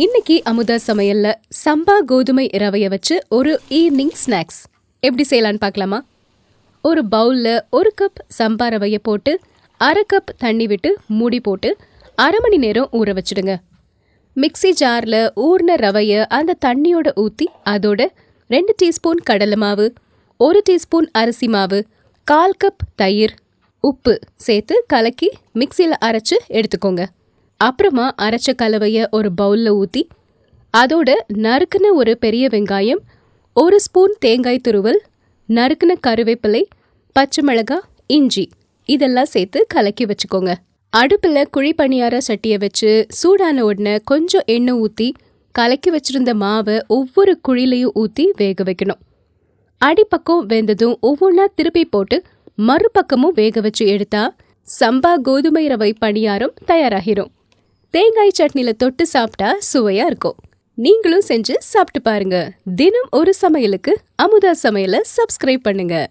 இன்னைக்கு அமுதா சமையல்ல சம்பா கோதுமை ரவையை வச்சு ஒரு ஈவினிங் ஸ்நாக்ஸ் எப்படி செய்யலான்னு பார்க்கலாமா? ஒரு பவுல்ல ஒரு கப் சம்பா ரவைய போட்டு அரை கப் தண்ணி விட்டு மூடி போட்டு அரை மணி நேரம் ஊற வச்சிடுங்க. மிக்ஸி ஜாரில் ஊர்ன ரவைய அந்த தண்ணியோட ஊற்றி அதோட ரெண்டு டீஸ்பூன் கடலை மாவு ஒரு டீஸ்பூன் அரிசி மாவு கால் கப் தயிர் உப்பு சேர்த்து கலக்கி மிக்சியில் அரைச்சு எடுத்துக்கோங்க. அப்புறமா அரைச்ச கலவையை ஒரு பவுல்ல ஊற்றி அதோட நறுக்குன ஒரு பெரிய வெங்காயம் ஒரு ஸ்பூன் தேங்காய் துருவல் நறுக்குன கருவேப்பிலை பச்சை மிளகாய் இஞ்சி இதெல்லாம் சேர்த்து கலக்கி வச்சுக்கோங்க. அடுப்பில் குழி பணியார சட்டியை வச்சு சூடான உடனே கொஞ்சம் எண்ணெய் ஊற்றி கலக்கி வச்சிருந்த மாவை ஒவ்வொரு குழிலையும் ஊற்றி வேக வைக்கணும். அடிப்பக்கம் வெந்ததும் ஒவ்வொன்றா திருப்பி போட்டு மறுபக்கமும் வேக வச்சு எடுத்தா சம்பா கோதுமை ரவை பணியாரம் தயாராகிரும். தேங்காய் சட்னியில் தொட்டு சாப்பிட்டா சுவையா இருக்கும். நீங்களும் செஞ்சு சாப்பிட்டு பாருங்க. தினம் ஒரு சமையலுக்கு அமுதா சமையலை சப்ஸ்கிரைப் பண்ணுங்க.